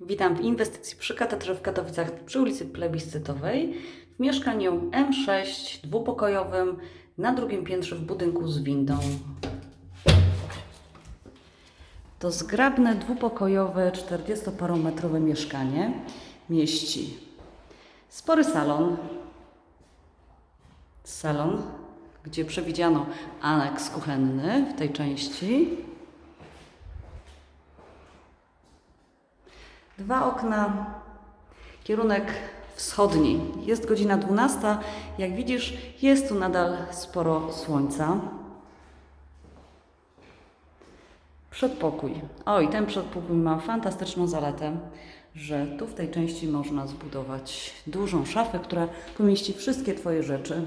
Witam w inwestycji przy katedrze w Katowicach przy ulicy Plebiscytowej w mieszkaniu M6 dwupokojowym na drugim piętrze w budynku z windą. To zgrabne dwupokojowe 40-parometrowe mieszkanie mieści spory salon, salon, gdzie przewidziano aneks kuchenny w tej części. Dwa okna, kierunek wschodni. Jest godzina 12. Jak widzisz, jest tu nadal sporo słońca. Przedpokój. O, i ten przedpokój ma fantastyczną zaletę, że tu w tej części można zbudować dużą szafę, która pomieści wszystkie Twoje rzeczy.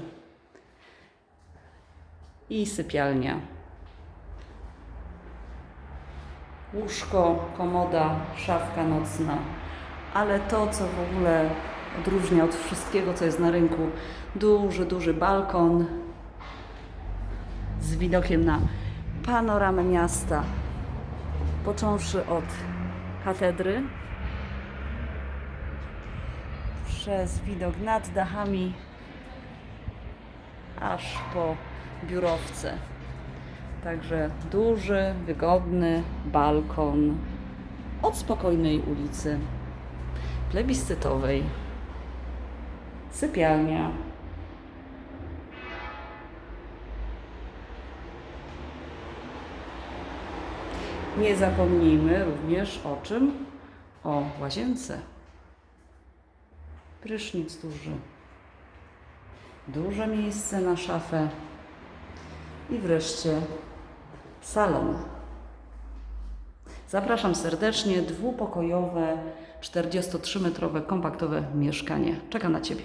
I sypialnia. Łóżko, komoda, szafka nocna. Ale to, co w ogóle odróżnia od wszystkiego, co jest na rynku, duży, duży balkon z widokiem na panoramę miasta, począwszy od katedry, przez widok nad dachami, aż po biurowce. Także duży, wygodny balkon od spokojnej ulicy plebiscytowej. Sypialnia. Nie zapomnijmy również o czym? O łazience. Prysznic duży. Duże miejsce na szafę. I wreszcie salon. Zapraszam serdecznie. Dwupokojowe, 43-metrowe, kompaktowe mieszkanie. Czekam na Ciebie.